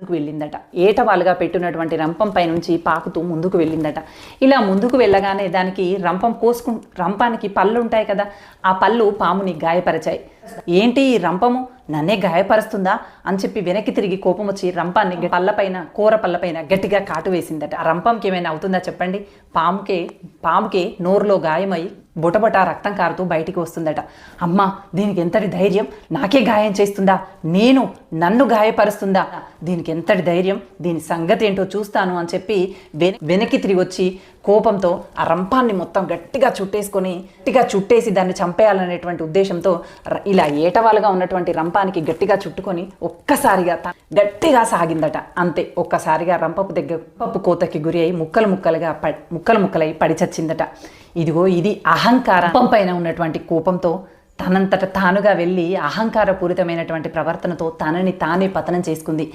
ముందుకు వెళ్ళిందట. ఏటవాలుగా పెట్టినటువంటి రంపం పై నుంచి పాకుతూ ముందుకు వెళ్ళిందట. ఇలా ముందుకు వెళ్ళగానే దానికి రంపం కోసుకు రంపానికి పళ్ళు ఉంటాయి కదా ఆ పళ్ళు పాముని గాయపరిచాయి. ఏంటి ఈ రంపము? నన్నే గాయపరుస్తుందా అని చెప్పి వెనక్కి తిరిగి కోపం వచ్చి రంపాన్ని పళ్ళపైన కూర పళ్ళపైన గట్టిగా కాటు వేసిందట. ఆ రంపంకి ఏమైనా అవుతుందా చెప్పండి? పాముకే పాముకే నోరులో గాయమై బొటబొట రక్తం కారుతూ బయటికి వస్తుందట. అమ్మా దీనికి ఎంతటి ధైర్యం? నాకే గాయం చేస్తుందా? నేను నన్ను గాయపరుస్తుందా? దీనికి ఎంతటి ధైర్యం? దీని సంగతి ఏంటో చూస్తాను అని చెప్పి వెనక్కి తిరిగి వచ్చి కోపంతో ఆ రంపాన్ని మొత్తం గట్టిగా చుట్టేసుకొని గట్టిగా చుట్టేసి దాన్ని చంపేయాలనేటువంటి ఉద్దేశంతో ఇలా ఏటవాలుగా ఉన్నటువంటి రంపానికి గట్టిగా చుట్టుకొని ఒక్కసారిగా గట్టిగా సాగిందట. అంతే ఒక్కసారిగా రంపపు దగ్గర పప్పు కోతకి గురి అయి ముక్కలు ముక్కలుగా ప- ముక్కలు ముక్కలై పడిచచ్చిందట. ఇదిగో ఇది అహంకారం రంపం పైన ఉన్నటువంటి కోపంతో తనంతట తానుగా వెళ్ళి అహంకారపూరితమైనటువంటి ప్రవర్తనతో తనని తానే పతనం చేసుకుంది.